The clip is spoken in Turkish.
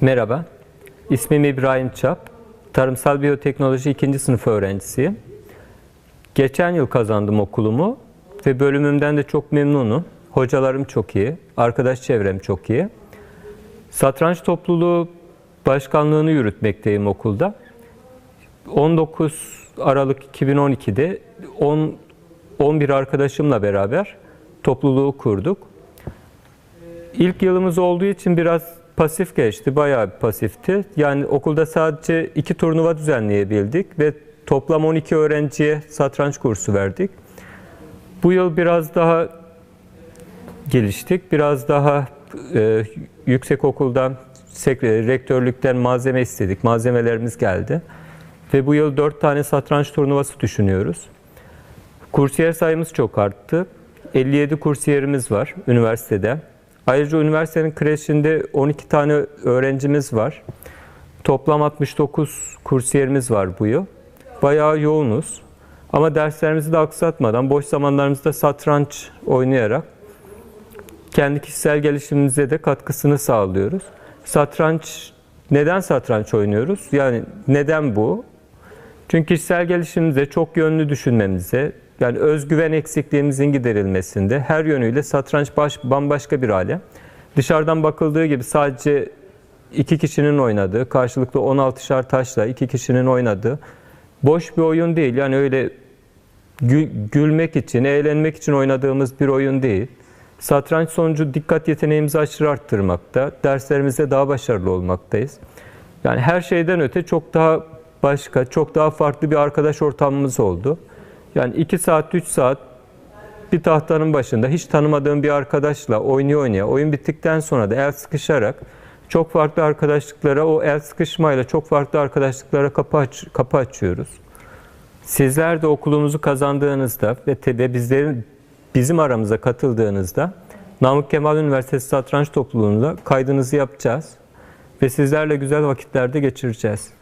Merhaba, ismim İbrahim Çap. Tarımsal Biyoteknoloji 2. sınıf öğrencisiyim. Geçen yıl kazandım okulumu ve bölümümden de çok memnunum. Hocalarım çok iyi, arkadaş çevrem çok iyi. Satranç topluluğu başkanlığını yürütmekteyim okulda. 19 Aralık 2012'de 10 11 arkadaşımla beraber topluluğu kurduk. İlk yılımız olduğu için biraz pasif geçti, bayağı bir pasifti. Yani okulda sadece iki turnuva düzenleyebildik ve toplam 12 öğrenciye satranç kursu verdik. Bu yıl biraz daha geliştik, biraz daha e, yüksek okuldan, sekre- rektörlükten malzeme istedik, malzemelerimiz geldi. Ve bu yıl 4 tane satranç turnuvası düşünüyoruz. Kursiyer sayımız çok arttı. 57 kursiyerimiz var üniversitede. Ayrıca üniversitenin kreşinde 12 tane öğrencimiz var. Toplam 69 kursiyerimiz var bu yıl. Bayağı yoğunuz. Ama derslerimizi de aksatmadan boş zamanlarımızda satranç oynayarak kendi kişisel gelişimimize de katkısını sağlıyoruz. Satranç, neden satranç oynuyoruz? Yani neden bu? Çünkü kişisel gelişimimize, çok yönlü düşünmemize, yani özgüven eksikliğimizin giderilmesinde her yönüyle satranç baş, bambaşka bir alem. Dışarıdan bakıldığı gibi sadece iki kişinin oynadığı, karşılıklı 16'şar taşla iki kişinin oynadığı boş bir oyun değil. Yani öyle gül- gülmek için, eğlenmek için oynadığımız bir oyun değil. Satranç sonucu dikkat yeteneğimizi aşırı arttırmakta, derslerimizde daha başarılı olmaktayız. Yani her şeyden öte çok daha başka, çok daha farklı bir arkadaş ortamımız oldu. Yani 2 saat, 3 saat bir tahtanın başında hiç tanımadığım bir arkadaşla oynuyor oynaya, oyun bittikten sonra da el sıkışarak çok farklı arkadaşlıklara, o el sıkışmayla çok farklı arkadaşlıklara kapı, aç, kapı açıyoruz. Sizler de okulumuzu kazandığınızda ve ve bizlerin bizim aramıza katıldığınızda Namık Kemal Üniversitesi Satranç Topluluğu'nda kaydınızı yapacağız ve sizlerle güzel vakitlerde geçireceğiz.